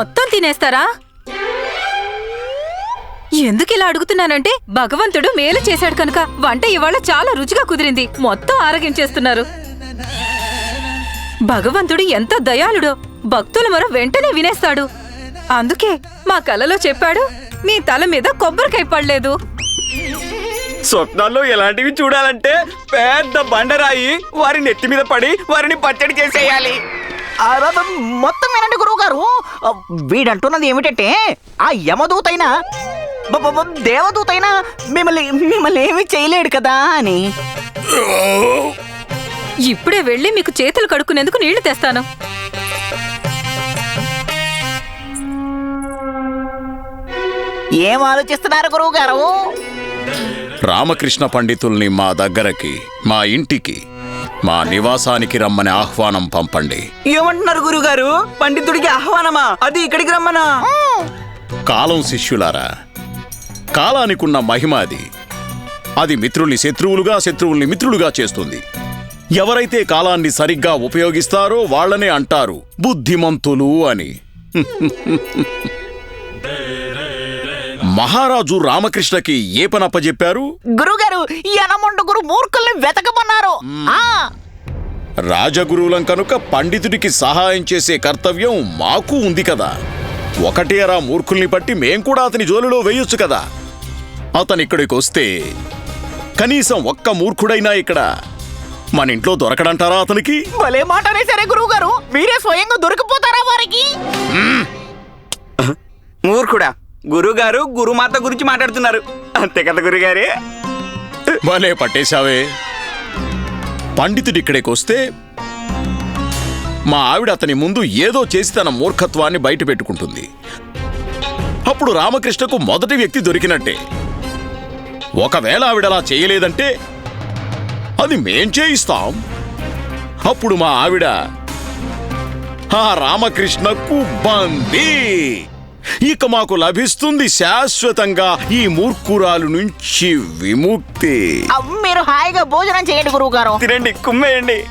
మొత్తం తినేస్తారా? ఎందుకు ఇలా అడుగుతున్నానంటే భగవంతుడు మేలు చేశాడు కనుక వంట ఇవాళ చాలా రుచిగా కుదిరింది. మొత్తం ఆరగించేస్తున్నారు. భగవంతుడు ఎంత దయాళుడో భక్తుల మొర వెంటనే వినేస్తాడు. అందుకే మా కలలో చెప్పాడు మీ తల మీద కొబ్బరికాయ పడలేదు. స్వప్నాల్లో ఎలాంటివి చూడాలంటే పెద్ద బండరాయి వారి నెత్తి మీద పడి వారిని పచ్చడి చేసేయాలి. మొత్తం వినండి గురువు గారు వీడంటున్నది ఏమిటంటే ఆ యమదూతైనా దేవదూతైనా మిమ్మల్ని మిమ్మల్ని ఏమీ చేయలేడు కదా అని. ఇప్పుడే వెళ్ళి మీకు చేతులు కడుక్కునేందుకు నీళ్ళు తెస్తాను. ఏం ఆలోచిస్తున్నారు గురువు గారు రామకృష్ణ పండితుల్ని మా దగ్గరకి మా ఇంటికి మా నివాసానికి రమ్మని ఆహ్వానం పంపండి. ఏమంటున్నారు గురుగారు? పండితుడికి ఆహ్వానమా? అది ఇక్కడికి రమ్మనా? కాలం శిష్యులారా కాలానికున్న మహిమ అది. అది మిత్రుల్ని శత్రువులుగా శత్రువుల్ని మిత్రులుగా చేస్తుంది. ఎవరైతే కాలాన్ని సరిగ్గా ఉపయోగిస్తారో వాళ్ళనే అంటారు బుద్ధిమంతులు అని. మహారాజు రామకృష్ణకి ఏ పనప్పజెప్పారు గురువు గారు యనమండు గురు మూర్ఖుల్ని వెతకమన్నారు. ఆ. రాజగురువులం కనుక పండితుడికి సహాయం చేసే కర్తవ్యం మాకు ఉంది కదా. ఒకటేరా మూర్ఖుల్ని పట్టి మేం కూడా అతని జోలిలో వేయొచ్చు కదా. అతను ఇక్కడికి వస్తే కనీసం ఒక్క మూర్ఖుడైనా ఇక్కడ మన ఇంట్లో దొరకడంటారా అతనికి? భలే మాట అనేసరే గురువు గారు మీరే స్వయంగా దొరికిపోతారా వారికి? మూర్ఖుడా? గురుగారు గురుమాత గురించి మాట్లాడుతున్నారు. అంతే కదా గురుగారే? భలే పట్టేశావే. పండితుడు ఇక్కడికి వస్తే మా ఆవిడ అతని ముందు ఏదో చేసి తన మూర్ఖత్వాన్ని బయట పెట్టుకుంటుంది. అప్పుడు రామకృష్ణకు మొదటి వ్యక్తి దొరికినట్టే. ఒకవేళ ఆవిడ అలా చేయలేదంటే అది మేం చేయిస్తాం. అప్పుడు మా ఆవిడ ఆ రామకృష్ణకు బందీ. ఇక మాకు లభిస్తుంది శాశ్వతంగా ఈ మూర్ఖురాలు నుంచి విముక్తి. మీరు హాయిగా భోజనం చేయండి గురువు గారు తినండి కుమ్మేయండి.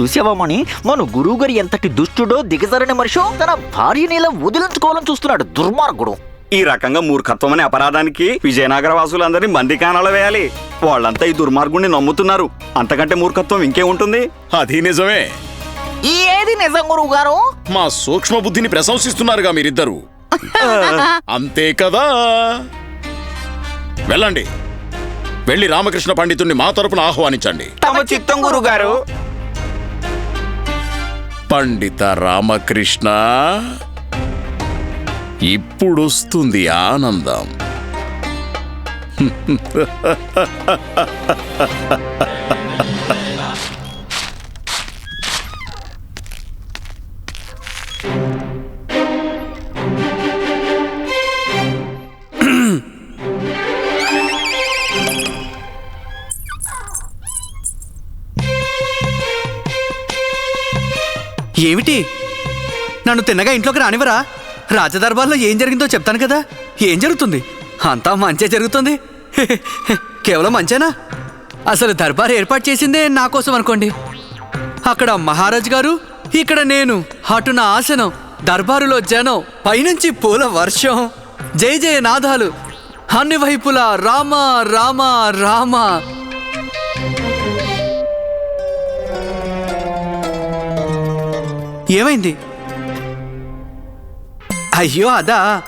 చూసావామని మన గురువు గారు ఎంతటి దుష్టుడో దిగజారని మనిషో తన భార్యని ఇలా వదిలించుకోవాలని చూస్తున్నాడు దుర్మార్గుడు. ఈ రకంగా మూర్ఖత్వం అనే అపరాధానికి విజయనగర వాసులందరినీ బందికానాలో వేయాలి. వాళ్ళంతా ఈ దుర్మార్గుణ్ణి నమ్ముతున్నారు. అంతకంటే మూర్ఖత్వం ఇంకే ఉంటుంది? అది నిజమే. ఏది నిజం గురువు గారు మా సూక్ష్మ బుద్ధిని ప్రశంసిస్తున్నారుగా మీరిద్దరు. అంతే కదా? వెళ్ళండి. వెళ్ళి రామకృష్ణ పండితుణ్ణి మా తరపున ఆహ్వానించండి. తమ చిత్తం గురుగారు. పండిత రామకృష్ణ ఇప్పుడొస్తుంది ఆనందం. ఏమిటి నన్ను తిన్నగా ఇంట్లోకి రానివరా రాజదర్బార్లో ఏం జరిగిందో చెప్తాను కదా. ఏం జరుగుతుంది? అంతా మంచే జరుగుతుంది. కేవలం మంచేనా? అసలు దర్బార్ ఏర్పాటు చేసిందే నా కోసం అనుకోండి. అక్కడ మహారాజ్ గారు ఇక్కడ నేను అటు నా ఆసనం దర్బారులో జనం పైనుంచి పూల వర్షం జయ జయ నాదాలు అన్ని వైపులా రామ రామ రామ. ఏమైంది? అయ్యో అదా.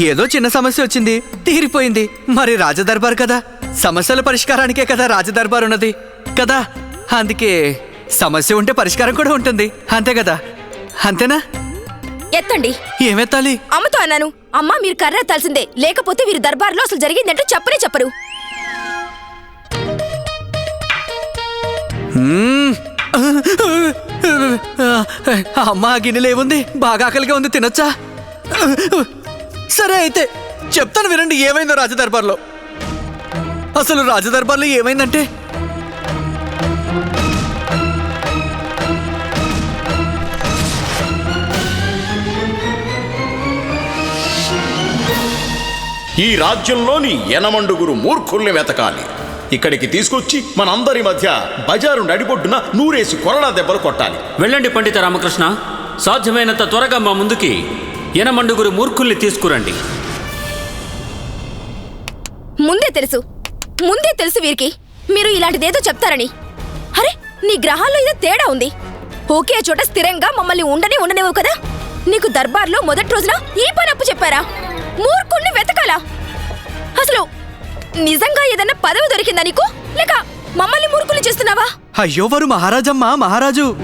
ఏదో చిన్న సమస్య వచ్చింది. తీరిపోయింది. మరి రాజదర్బార్ కదా. సమస్యల పరిష్కారానికే కదా రాజదర్బార్ ఉన్నది. కదా. అందుకే సమస్య ఉంటే పరిష్కారం కూడా ఉంటుంది. అంతే కదా. అంతేనా? ఎత్తండి. ఏమెత్తాలి? అమ్మతో అన్నాను. అమ్మా మీరు కర్ర ఎత్తాల్సిందే. లేకపోతే వీరి దర్బార్లో అసలు జరిగిందంటూ చెప్పనే చెప్పరు. మ్మ్. అమ్మా గిన్నెలు ఏముంది? బాగా ఆకలిగా ఉంది. తినొచ్చా? సరే అయితే చెప్తాను వినండి ఏమైందో రాజదర్బార్లో. అసలు రాజదర్బార్లో ఏమైందంటే? ఈ రాజ్యంలోని ఎనమండుగురు మూర్ఖుల్ని వెతకాలి. ఇక్కడికి తీసుకొచ్చి మనందరి మధ్య బజారు నడిబొడ్డున నూరేసి కొరడా దెబ్బలు కొట్టాలి. వెళ్ళండి పండిత రామకృష్ణ. సాధ్యమైనంత త్వరగా మా ముందుకి ఎనమండుగురు మూర్ఖుల్ని తీసుకురండి. ముందే తెలుసు. ముందే తెలుసు వీరికి. మీరు ఇలాంటిదేదో చెప్తారని. అరే నీ గ్రహాల్లో ఏదో తేడా ఉంది. ఒకే చోట స్థిరంగా మమ్మల్ని ఉండని ఉండనేవు కదా? నీకు దర్బార్లో మొదటి రోజున ఈ పని అప్పు చెప్పారా? మూర్ఖుణ్ణి వెతకాలా? అసలు నిజంగా ఏదన్నా పదవి దొరికిందా నీకు? లేక మమ్మల్ని మూర్ఖుల్ని చేస్తున్నావా? అయ్యో వారు మహారాజమ్మ మహారాజు.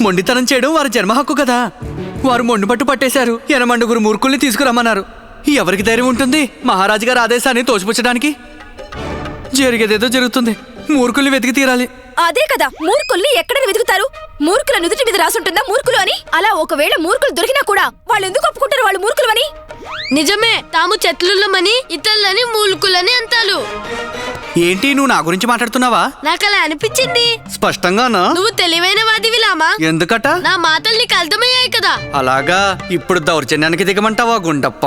మొండితనం చేయడం వారి జన్మ హక్కు కదా. వారు మొండి పట్టు పట్టేశారు. ఎనమండుగురు మూర్ఖుల్ని తీసుకురమ్మన్నారు. ఎవరికి ధైర్యం ఉంటుంది? మహారాజు గారి ఆదేశాన్ని తోసిపుచ్చడానికి? జరిగేదేదో జరుగుతుంది. మూర్ఖుల్ని వెతికి తీరాలి. అదే కదా మూర్ఖుల్ని ఎక్కడ వెతుకుతారు? మూర్ఖుల నుదుటి మీద రాసుంటుందా మూర్ఖులు అని? అలా ఒకవేళ మూర్ఖులు దొరికినా కూడా వాళ్ళు ఎందుకు ఒప్పుకుంటారు వాళ్ళు మూర్ఖులు అని? నిజమే తాము చెట్లులమని ఇతరులని మూలుకులని అంటారు. ఏంటి నువ్వు నా గురించి మాట్లాడుతున్నావా? నాకు అలా అనిపించింది. స్పష్టంగానా? నువ్వు తెలివైన వాదివి లామా ఎందుకట? నా మాటలు నీకు అర్థమయ్యాయి కదా. అలాగా? ఇప్పుడు దౌర్జన్యానికి దిగమంటావా గుండప్ప?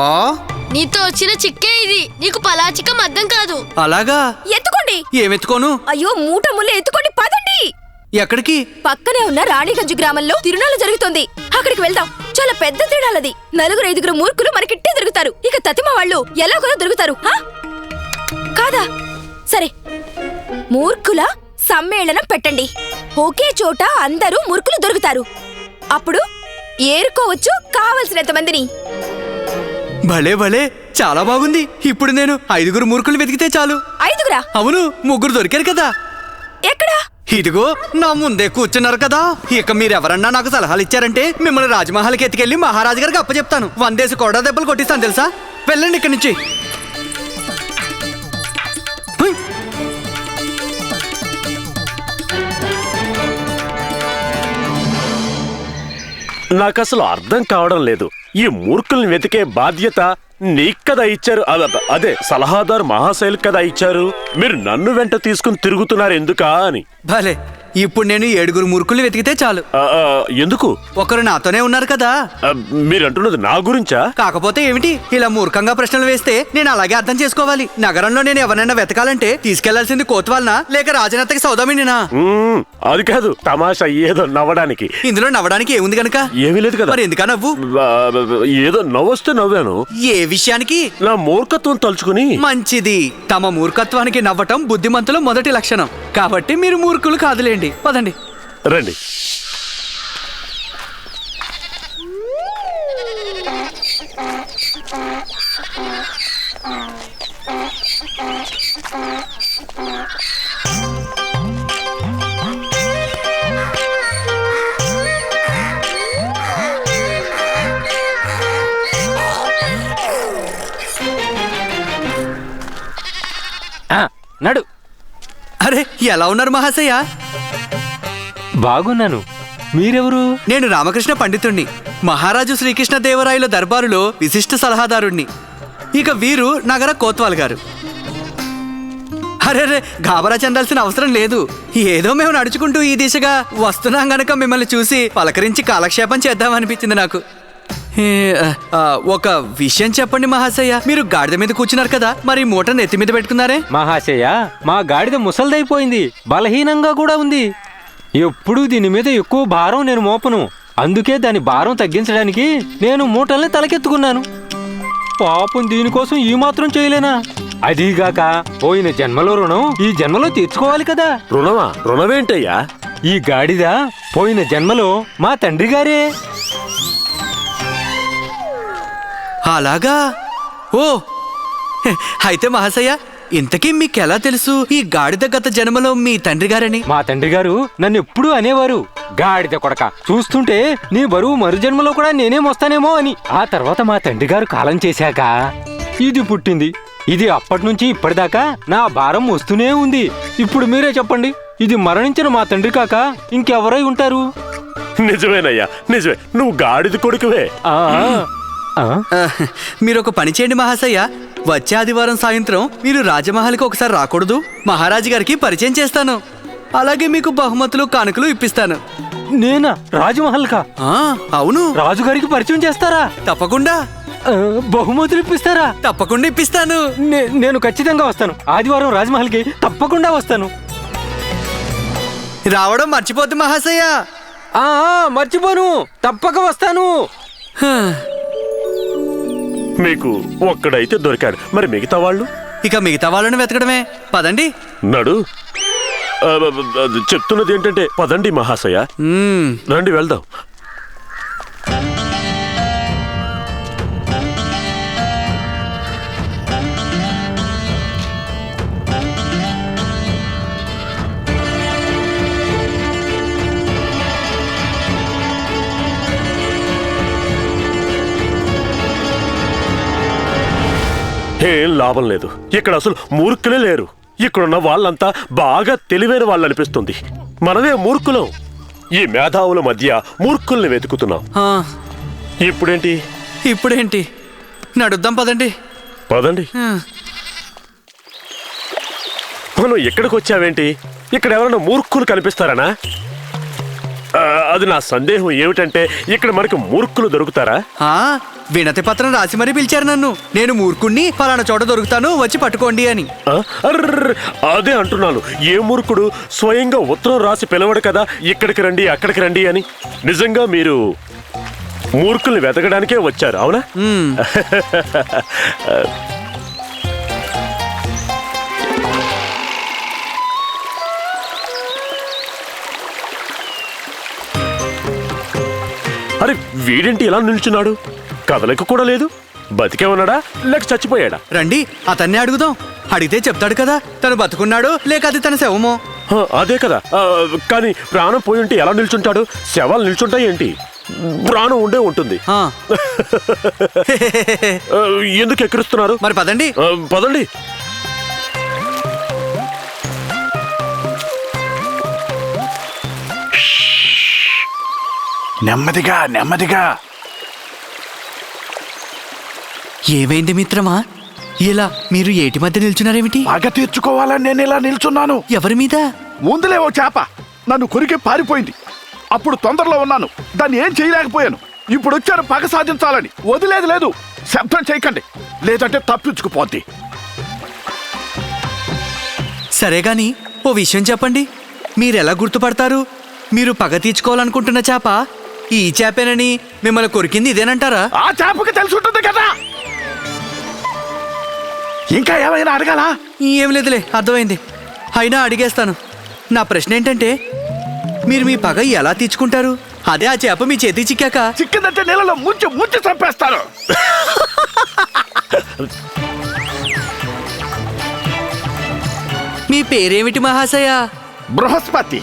నీతో వచ్చిన చిక్కే ఇది. నీకు పలాచికం అర్థం కాదు. అలాగా? ఎత్తుకోండి. ఏమెత్తుకోను? అయ్యో మూట ముళ్ళు ఎత్తుకోండి పదండి. ఎక్కడికి? పక్కనే ఉన్న రాణిగంజ్ గ్రామంలో తిరునాళ్ళ జరుగుతోంది. అక్కడికి వెళ్దాం. చాలా పెద్ద తేడాలది నలుగురు ఐదుగురు మూర్ఖులు మనకిట్టే దొరుకుతారు ఇక తతిమ వాళ్ళు ఎలాగో దొరుకుతారు హా? కాదా? సరే. మూర్ఖుల సమ్మేళనం పెట్టండి. ఒకే చోట అందరూ మూర్ఖులు దొరుకుతారు. అప్పుడు ఏరుకోవచ్చు కావలసినంత మందిని. భలే భలే. చాలా బాగుంది. ఇప్పుడు నేను ఐదుగురు మూర్ఖులు వెతికితే చాలు. ఐదుగురా? అవును ముగ్గురు దొరికారు కదా. ఇదిగో నా ముందే కూర్చున్నారు కదా. ఇక మీరెవరన్నా నాకు సలహాలు ఇచ్చారంటే మిమ్మల్ని రాజమహల్కి ఎత్తుకెళ్ళి మహారాజు గారికి అప్పచెప్తాను. వందేసి కోడా దెబ్బలు కొట్టిస్తాను తెలుసా? వెళ్ళండి ఇక్కడి నుంచి. నాకు అసలు అర్థం కావడం లేదు. ఈ మూర్ఖుల్ని వెతికే బాధ్యత నీకు కదా ఇచ్చారు అదే సలహాదారు మహాశైలు కదా ఇచ్చారు? మీరు నన్ను వెంట తీసుకుని తిరుగుతున్నారు ఎందుకా అని. భలే. ఇప్పుడు నేను ఏడుగురు మూర్ఖుల్ని వెతికితే చాలు. ఆ, ఆ, ఎందుకు? ఒకరు నాతోనే ఉన్నారు కదా. ఆ, మీరంటున్నది నా గురించా? కాకపోతే ఏమిటి? ఇలా మూర్ఖంగా ప్రశ్నలు వేస్తే నేను అలాగే అర్థం చేసుకోవాలి. నగరంలో నేను ఎవరైనా వెతకాలంటే తీసుకెళ్ళాల్సింది కోత్వాలనా? లేక రాజనత్తకి సౌదామినినా? మ్మ్, అది కాదు తమాషా ఏదో నవ్వడానికి. ఇందులో నవ్వడానికి ఏముంది గనక? ఏమీ లేదు కదా. మరి ఎందుకా నవ్వు? ఆ, ఏదో నవ్వొస్తే నవ్వాను. ఏ విషయానికి? నా మూర్ఖత్వం తలుచుకుని. మంచిది. తమ మూర్ఖత్వానికి నవ్వటం బుద్ధిమంతుల మొదటి లక్షణం. కాబట్టి మీరు మూర్ఖులు కాదులేండి. పదండి. రండి. నడు. అరే ఎలా ఉన్నారు మహాశయ? బాగున్నాను. మీరెవరు? నేను రామకృష్ణ పండితుణ్ణి. మహారాజు శ్రీకృష్ణ దేవరాయల దర్బారులో విశిష్ట సలహాదారుణ్ణి. ఇక వీరు నగర కోత్వాల్ గారు. అరే రే గాబరా చెందాల్సిన అవసరం లేదు. ఏదో మేము నడుచుకుంటూ ఈ దిశగా వస్తున్నాం గనక మిమ్మల్ని చూసి పలకరించి కాలక్షేపం చేద్దామనిపించింది నాకు. ఏ, ఆ, ఒక విషయం చెప్పండి మహాశయ. మీరు గాడిద మీద కూర్చున్నారు కదా మరి మూటను ఎత్తి మీద పెట్టుకున్నారే? మహాశయ మా గాడిద ముసల్దైపోయింది. బలహీనంగా కూడా ఉంది. ఎప్పుడూ దీని మీద ఎక్కువ భారం నేను మోపను. అందుకే దాని భారం తగ్గించడానికి నేను మూటల్ని తలకెత్తుకున్నాను. పాపం దీనికోసం ఈ మాత్రం చేయలేనా? అదీగాక పోయిన జన్మలో రుణం ఈ జన్మలో తీర్చుకోవాలి కదా. రుణమా? రుణమేంటయ్యా? ఈ గాడిద పోయిన జన్మలో మా తండ్రి గారే. అలాగా? ఓ అయితే మహాశయ ఇంతకీ మీకెలా తెలుసు ఈ గాడిద గత జన్మలో మీ తండ్రి గారని? మా తండ్రి గారు నన్ను ఎప్పుడూ అనేవారు. గాడిద కొడక. చూస్తుంటే నీ బరువు మరు జన్మలో కూడా నేనే మోస్తానేమో అని. ఆ తర్వాత మా తండ్రి గారు కాలం చేశాక ఇది పుట్టింది. ఇది అప్పటి నుంచి ఇప్పటిదాకా నా భారం వస్తూనే ఉంది. ఇప్పుడు మీరే చెప్పండి. ఇది మరణించిన మా తండ్రి కాక ఇంకెవరై ఉంటారు? నిజమేనయ్యా నిజమే. నువ్వు గాడిద కొడుకువే. ఆ, ఆ, ఆ, మీరు ఒక పని చేయండి మహాశయ వచ్చే ఆదివారం సాయంత్రం మీరు రాజమహల్కి ఒకసారి రాకూడదు. మహారాజు గారికి పరిచయం చేస్తాను. అలాగే మీకు బహుమతులు కానుకలు ఇప్పిస్తాను. నేనా? రాజమహల్ కా ఆ, అవును. రాజుగారికి పరిచయం చేస్తారా? తప్పకుండా. ఆ, బహుమతులు ఇప్పిస్తారా? తప్పకుండా ఇప్పిస్తాను. నే- నేను ఖచ్చితంగా వస్తాను. ఆదివారం రాజమహల్కి తప్పకుండా వస్తాను. రావడం మర్చిపోద్దు మహాశయ. ఆ ఆ, మర్చిపోను. తప్పక వస్తాను. హ, మీకు ఒక్కడైతే దొరికాడు. మరి మిగతా వాళ్ళు? ఇక మిగతా వాళ్ళని వెతకడమే. పదండి. నడు. చెప్తున్నది ఏంటంటే పదండి మహాశయ. రండి వెళ్దాం. ఏం లాభం లేదు. ఇక్కడ అసలు మూర్ఖులే లేరు. ఇక్కడున్న వాళ్ళంతా బాగా తెలివైన వాళ్ళు అనిపిస్తుంది మనమే మూర్ఖులం. ఈ మేధావుల మధ్య మూర్ఖుల్ని వెతుకుతున్నాం. ఆ, ఇప్పుడేంటి? ఇప్పుడేంటి? నడుద్దాం పదండి. పదండి. ఆ, మనం ఎక్కడికి వచ్చావేంటి ఇక్కడ ఎవరైనా మూర్ఖులు కనిపిస్తారనా? అది నా సందేహం ఏమిటంటే ఇక్కడ మనకు మూర్ఖులు దొరుకుతారా? ఆ, వినతి పత్రం రాసి మరీ పిలిచారు నన్ను. నేను మూర్ఖుణ్ణి ఫలానా చోట దొరుకుతాను వచ్చి పట్టుకోండి అని. ఆ? అదే అంటున్నాను. ఏ మూర్ఖుడు స్వయంగా ఉత్తరం రాసి పిలవడు కదా ఇక్కడికి రండి అక్కడికి రండి అని. నిజంగా మీరు మూర్ఖుల్ని వెతకడానికే వచ్చారు అవునా? మ్మ్. అరే వీడేంటి ఇలా నిల్చున్నాడు? కదలకు కూడా లేదు. బతికే ఉన్నాడా లేక చచ్చిపోయాడా? రండి అతన్ని అడుగుదాం. అడిగితే చెప్తాడు కదా తను బతుకున్నాడు లేక అది తన శవమో? అదే కదా. ఆ, కానీ ప్రాణం పోయి ఉంటే ఎలా నిల్చుంటాడు? శవాలు నిల్చుంటాయి ఏంటి? ప్రాణం ఉండే ఉంటుంది. ఆ, ఆ, ఎందుకు ఎక్కిరిస్తున్నారు? మరి పదండి. ఆ, పదండి. నెమ్మదిగా నెమ్మదిగా. ఏమైంది మిత్రమా? ఇలా మీరు ఏటి మధ్య నిల్చున్నారేమిటి? పగ తీర్చుకోవాలని నేను ఇలా నిల్చున్నాను. ఎవరి మీద? ముందులే ఓ చేప. నన్ను కొరికి పారిపోయింది. అప్పుడు తొందరలో ఉన్నాను. దాన్ని ఏం చేయలేకపోయాను. ఇప్పుడు వచ్చాను పగ సాధించాలని. వదిలేదు లేదు. శబ్దం చేయకండి. లేదంటే తప్పించుకుపోద్ది. సరే గాని ఓ విషయం చెప్పండి. మీరెలా గుర్తుపడతారు? మీరు పగ తీర్చుకోవాలనుకుంటున్న చేప? ఈ చేపేనని మిమ్మల్ని కొరికింది ఇదేనంటారా? ఆ చేపకి తెలిసి ఉంటుంది కదా. ఇంకా ఏమైనా అడగాలా? ఏం లేదులే అర్థమైంది. అయినా అడిగేస్తాను. నా ప్రశ్న ఏంటంటే మీరు మీ పగ ఎలా తీర్చుకుంటారు? అదే ఆ చేప మీ చేతి చిక్కాక. చిక్కిందంటే నీళ్ళలో ముంచి ముంచి చంపేస్తాను మీ పేరేమిటి మహాశయ? బృహస్పతి.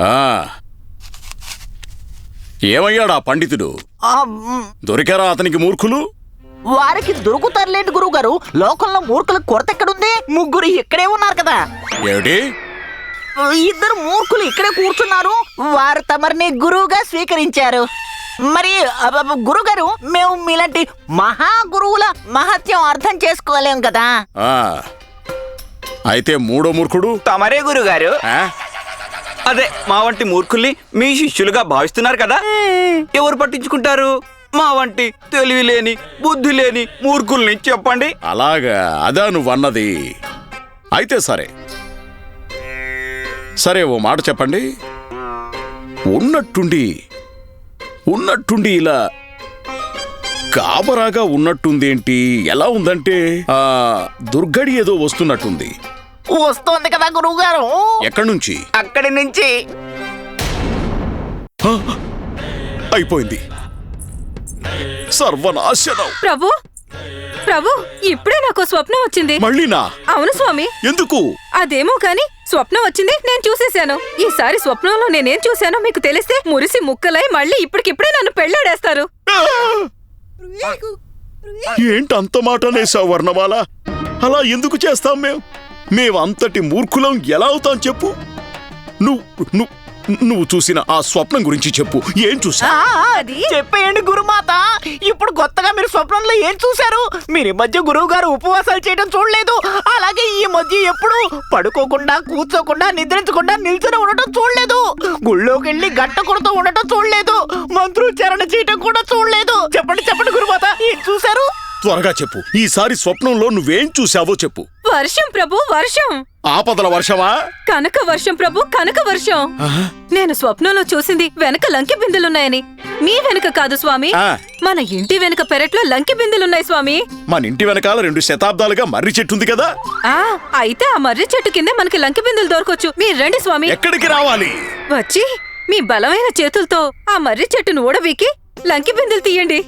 ఆ. ఏమయ్యాడా పండితుడు? ఆ, మ్, దొరికారా అతనికి మూర్ఖులు? వారికి దొరుకుతారులేండి గురువు గారు లోకంలో మూర్ఖుల కొరత ఎక్కడుంది? ముగ్గురు ఇక్కడే ఉన్నారు కదా. ఏమిటి? ఇద్దరు మూర్ఖులు ఇక్కడే కూర్చున్నారు. వారు తమరిని గురువుగా స్వీకరించారు. మరి గురువు గారు మేము మీలాంటి మహా గురువుల మహత్యం అర్థం చేసుకోలేం కదా? ఆ అయితే మూడో మూర్ఖుడు? తమరే గురుగారు? అదే మా వంటి మూర్ఖుల్ని మీ శిష్యులుగా భావిస్తున్నారు కదా? ఎవరు పట్టించుకుంటారు? మా వంటి తెలివి లేని బుద్ధి లేని మూర్ఖుల్ని చెప్పండి. అలాగా అదా నువ్వన్నది. అయితే సరే సరే ఓ మాట చెప్పండి. ఉన్నట్టుండి ఉన్నట్టుండి ఇలా కాబరాగా ఉన్నట్టుందేంటి? ఎలా ఉందంటే ఆ దుర్గడి ఏదో వస్తున్నట్టుంది. వస్తోంది కదా గురువు గారు ఎక్కడి నుంచి? అక్కడి నుంచి. అయిపోయింది. సర్వనాశనం. ప్రభు ప్రభు ఇప్పుడే నాకు స్వప్నం వచ్చింది. మళ్ళీనా? అవును స్వామి. ఎందుకు? అదేమో కాని స్వప్నం వచ్చింది నేను చూసేశాను. ఈసారి స్వప్నంలో నేనేం చూశానో మీకు తెలిస్తే మురిసి ముక్కలై మళ్ళీ ఇప్పటికిప్పుడే నన్ను పెళ్ళాడేస్తారు. ఏంటంత అంత మాట అనేసావు వర్ణమాల? అలా ఎందుకు చేస్తాం మేము? మేమంతటి మూర్ఖులం ఎలా అవుతాం చెప్పు. నువ్వు నువ్వు నువ్వు చూసిన ఆ స్వప్నం గురించి చెప్పు. ఏం చూసా అది. చెప్పేయండి గురుమాత. ఇప్పుడు కొత్తగా మీరు స్వప్నంలో ఏం చూశారు? మీరు ఈ మధ్య గురువు గారు ఉపవాసాలు చేయడం చూడలేదు. అలాగే ఈ మధ్య ఎప్పుడు పడుకోకుండా కూర్చోకుండా నిద్రించకుండా నిల్చుని ఉండటం చూడలేదు. గుళ్ళోకి వెళ్ళి గట్ట కొడుతూ ఉండటం చూడలేదు. మంత్రోచ్చారణ చేయటం కూడా చూడలేదు. చెప్పండి చెప్పండి గురుమాత. ఏం చూశారు? త్వరగా చెప్పు. ఈసారి స్వప్నంలో నువ్వేం చూసావో చెప్పు. వర్షం ప్రభు వర్షం. ఆపదల వర్షమా? కనక వర్షం ప్రభు కనక వర్షం. నేను స్వప్నంలో చూసింది వెనక లంకి బిందెలున్నాయని. మీ వెనక కాదు స్వామి. మన ఇంటి వెనక పెరట్లో లంకి బిందెలున్నాయి స్వామి. మన ఇంటి వెనకాల రెండు శతాబ్దాలుగా మర్రి చెట్టుంది కదా. ఆ అయితే ఆ మర్రి చెట్టు కిందే మనకి లంకి బిందెలు దొరకొచ్చు. మీరు రండి స్వామి. ఎక్కడికి రావాలి? వచ్చి మీ బలమైన చేతులతో ఆ మర్రి చెట్టును ఊడబీకి లంకి బిందెలు తీయండి.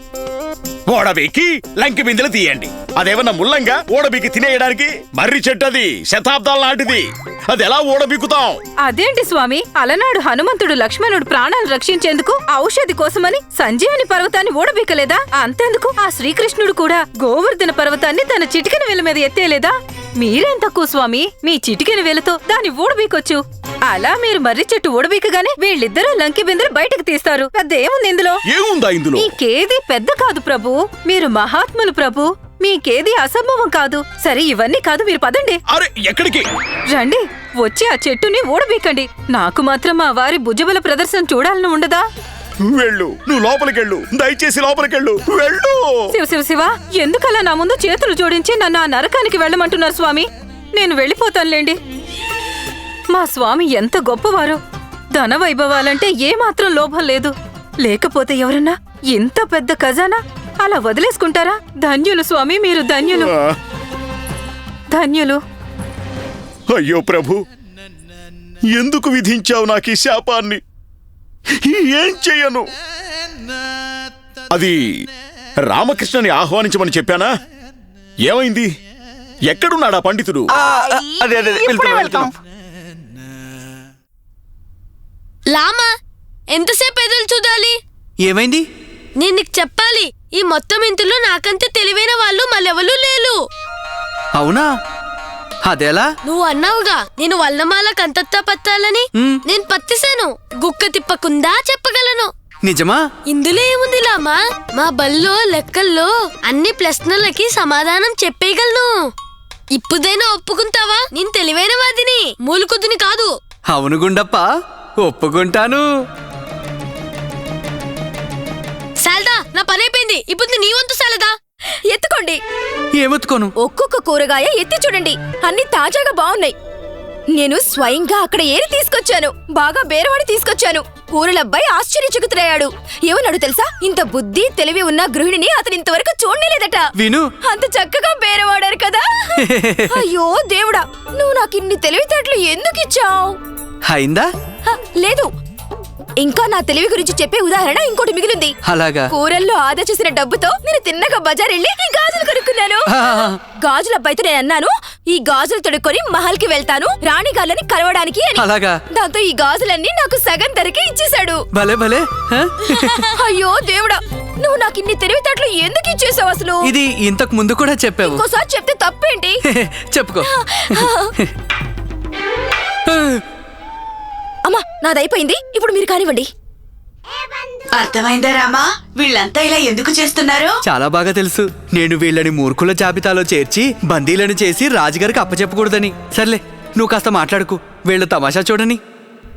ఓడబీకి లంకి బిందెలు తీయండి. అదేమన్నా ముల్లంగా ఓడబీకి తినేయడానికి మర్రి చెట్టు అది శతాబ్దాల నాటిది. అది ఎలా ఓడబీకుతాం అదేంటి స్వామి? అలనాడు హనుమంతుడు లక్ష్మణుడు ప్రాణాలు రక్షించేందుకు ఔషధి కోసమని సంజీవని పర్వతాన్ని ఓడబీకలేదా అంతేందుకు? ఆ శ్రీకృష్ణుడు కూడా గోవర్ధన పర్వతాన్ని తన చిటికెన వేల మీద ఎత్తేలేదా మీరేం తక్కువ స్వామి? మీ చిటికెన వేలతో దాన్ని ఊడబీకొచ్చు. అలా మీరు మర్రి చెట్టు ఊడబీకగానే వీళ్ళిద్దరూ లంకి బిందెలు బయటకు తీస్తారు. పెద్ద ఏముంది ఇందులో? ఏముందా ఇందులో? మీకేది పెద్ద కాదు ప్రభు. మీరు మహాత్ములు ప్రభు. మీకేది అసంభవం కాదు. సరే ఇవన్నీ కాదు మీరు పదండి. అరే ఎక్కడికి? రండి వచ్చి ఆ చెట్టుని ఊడబీకండి. నాకు మాత్రం మా వారి భుజబల ప్రదర్శన చూడాలని ఉండదా? వెళ్ళు. నువ్వు లోపలికెళ్ళు. దయచేసి లోపలికెళ్ళు. వెళ్ళు. శివ శివ శివ ఎందుకలా నా ముందు చేతులు జోడించి నన్ను ఆ నరకానికి వెళ్ళమంటున్నారు స్వామి? నేను వెళ్ళిపోతానులేండి. మా స్వామి ఎంత గొప్పవారు. ధన వైభవాలంటే ఏమాత్రం లోభం లేదు. లేకపోతే ఎవరన్నా? ఇంత పెద్ద ఖజానా? అలా వదిలేసుకుంటారా? ధన్యులు స్వామి మీరు ధన్యులు. ధన్యులు. అయ్యో ప్రభు ఎందుకు విధించావు నాకు ఈ శాపాన్ని? ఏం చెయ్యను అది రామకృష్ణని ఆహ్వానించమని చెప్పానా? ఏమైంది? ఎక్కడున్నాడా పండితుడు? అదే వెళ్తాం. లామా ఎంతసేపు ఎదురు చూడాలి? ఏమైంది? నేను నీకు చెప్పాలి ఈ మొత్తం ఇంటిలో నాకంటే తెలివైన వాళ్ళు మళ్ళెవరూ లేరు. అవునా? అదెలా? నువ్వు అన్నావుగా నేను వల్లమాల కంతత్తా పత్తాలని. నేను పత్తిసాను గుక్క తిప్పకుండా చెప్పగలను. నిజమా? ఇందులో ఏముంది లామా? మా బల్లో లెక్కల్లో అన్ని ప్రశ్నలకి సమాధానం చెప్పేయగలను. ఇప్పుడైనా ఒప్పుకుంటావా? నేను తెలివైన వాదిని మూలుకుద్దుని కాదు. అవును గుండప్ప ఒప్పుకుంటాను. శారదా నా పని అయిపోయింది ఇప్పుడు నీ వంతు శారదా. ఎత్తుకోండి. ఏమొత్తుకోను? ఒక్కొక్క కూరగాయ ఎత్తి చూడండి. అన్ని తాజాగా బాగున్నాయి. నేను స్వయంగా అక్కడ ఏరి తీసుకొచ్చాను. బాగా బేరవాడి తీసుకొచ్చాను. కూరలబ్బాయి ఆశ్చర్యచకుతులయ్యాడు ఏమన్నాడు తెలుసా? ఇంత బుద్ధి తెలివి ఉన్న గృహిణిని అతను ఇంతవరకు చూడలేదట. విను. అంత చక్కగా బేరవాడారు కదా. అయ్యో దేవుడా నువ్వు నాకు ఇన్ని తెలివితేటలు ఎందుకు ఇచ్చావు అయిందా లేదు. ఇంకా నా తెలివి గురించి చెప్పే ఉదాహరణ ఇంకోటి మిగిలింది. అలాగా? కూరల్లో ఆదా చేసిన డబ్బుతో నేను తిన్నగా బజార్ వెళ్ళి ఈ గాజులు కొనుక్కున్నాను. గాజుల అబ్బాయితో నేను అన్నాను ఈ గాజులు తొడుక్కొని మహల్కి వెళ్తాను రాణిగాళ్ళని కలవడానికి అని. అలాగా? దాంతో ఈ గాజులన్నీ నాకు సగం ధరకే ఇచ్చేశాడు. భలే భలే? అయ్యో దేవుడా నువ్వు నాకు ఇన్ని తెలివితేటలు ఎందుకు ఇచ్చేసావు అసలు? ఇది ఇంతకు ముందు కూడా చెప్పావు. ఇంకోసారి చెప్తే తప్పేంటి? చెప్పుకో. అమ్మా నాదైపోయింది ఇప్పుడు మీరు కానివ్వండి. అర్థమైందా రామా? వీళ్ళంతా ఇలా ఎందుకు చేస్తున్నారు? చాలా బాగా తెలుసు. నేను వీళ్ళని మూర్ఖుల జాబితాలో చేర్చి బందీలను చేసి రాజుగారికి అప్పచెప్పకూడదని. సర్లే నువ్వు కాస్త మాట్లాడుకు. వీళ్ళు తమాషా చూడని.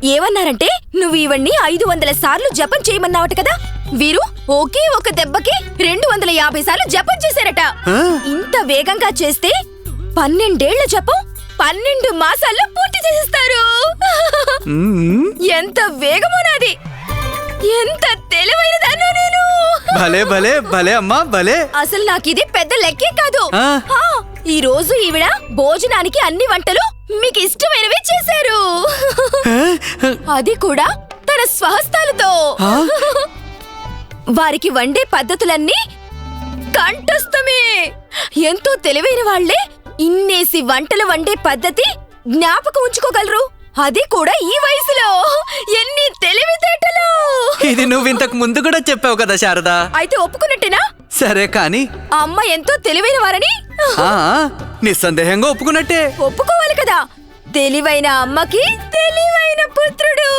ఏమన్నారంటే నువ్వు ఇవన్నీ ఐదు వందల సార్లు జపం చేయమన్నావట కదా? వీరు ఒకే ఒక దెబ్బకి రెండు వందల యాభై సార్లు జపం చేశారట. ఆ? ఇంత వేగంగా చేస్తే పన్నెండేళ్ళ జపం? పన్నెండు మాసాల్లో పూర్తి చేసేస్తారు. ఎంత వేగమో నాది. ఎంత తెలివైనదాన్నో నేను. భలే భలే భలే అమ్మా భలే. అసలు నాకు ఇది పెద్ద లెక్కే కాదు. ఈ రోజు ఈవిడ భోజనానికి అన్ని వంటలు మీకు ఇష్టమైనవి చేశారు అది కూడా తన స్వహస్తాలతో? వారికి వండే పద్ధతులన్నీ కంఠస్థమే. ఎంతో తెలివైన వాళ్ళే ఇన్నేసి వంటలు వండే పద్ధతి జ్ఞాపకం ఉంచుకోగలరు? అది కూడా ఈ వయసులో. ఎన్ని తెలివితేటలు. ఇది నువ్వు ఇంతకు ముందు కూడా చెప్పావు కదా శారదా. అయితే ఒప్పుకున్నట్టేనా? సరే కాని అమ్మ ఎంతో తెలివైన వారని. నిస్సందేహంగా ఒప్పుకున్నట్టే. ఒప్పుకోవాలి కదా. తెలివైన అమ్మకి తెలివైన పుత్రుడు.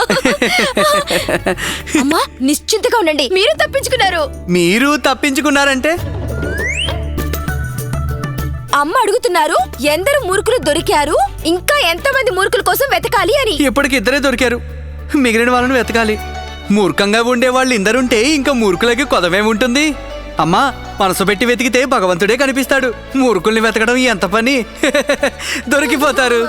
అమ్మా నిశ్చింతగా ఉండండి. మీరు తప్పించుకున్నారు. మీరు తప్పించుకున్నారంటే? అమ్మ అడుగుతున్నారు ఎందరు మూర్ఖులు దొరికారు ఇంకా ఎంతమంది మూర్ఖుల కోసం వెతకాలి అని. ఇప్పటికి ఇద్దరే దొరికారు. మిగిలిన వాళ్ళని వెతకాలి. మూర్ఖంగా ఉండే వాళ్ళు ఇందరుంటే ఇంకా మూర్ఖులకి కొదమేముంటుంది అమ్మా మనసు పెట్టి వెతికితే భగవంతుడే కనిపిస్తాడు. మూర్ఖుల్ని వెతకడం ఎంత పని? దొరికిపోతారు.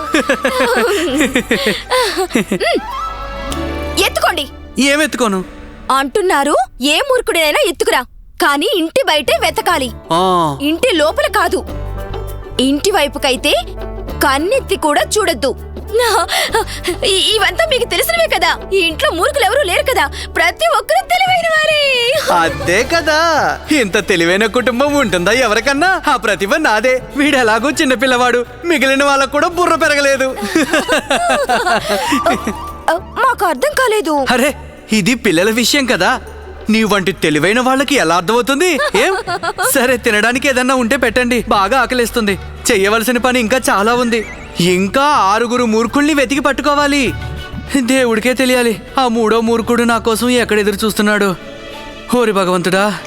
ఎత్తుకోండి. ఏమెత్తుకోను అంటున్నారు ఏ మూర్ఖుడైనా ఎత్తుకురా. కానీ ఇంటి బయటే వెతకాలి. ఇంటి లోపల కాదు. ఇంటి వైపుకైతే కన్నెత్తి కూడా చూడొద్దు. ఇవంతా మీకు తెలిసినవే కదా. ఈ ఇంట్లో మూర్ఖులు ఎవరూ లేరు కదా. ప్రతి ఒక్కరూ తెలివైన వారే. అదే కదా. ఇంత తెలివైన కుటుంబం ఉంటుందా ఎవరికన్నా? ఆ ప్రతిభ నాదే. వీడెలాగో చిన్నపిల్లవాడు మిగిలిన వాళ్ళకు కూడా బుర్ర పెరగలేదు. మాకు అర్థం కాలేదు. అరే ఇది పిల్లల విషయం కదా. నీ వంటి తెలివైన వాళ్ళకి ఎలా అర్థమవుతుంది? ఏం? సరే తినడానికి ఏదన్నా ఉంటే పెట్టండి. బాగా ఆకలిస్తుంది. చెయ్యవలసిన పని ఇంకా చాలా ఉంది. ఇంకా ఆరుగురు మూర్ఖుల్ని వెతికి పట్టుకోవాలి. దేవుడికే తెలియాలి ఆ మూడో మూర్ఖుడు నా కోసం ఎక్కడ ఎదురు చూస్తున్నాడు? హోరి భగవంతుడా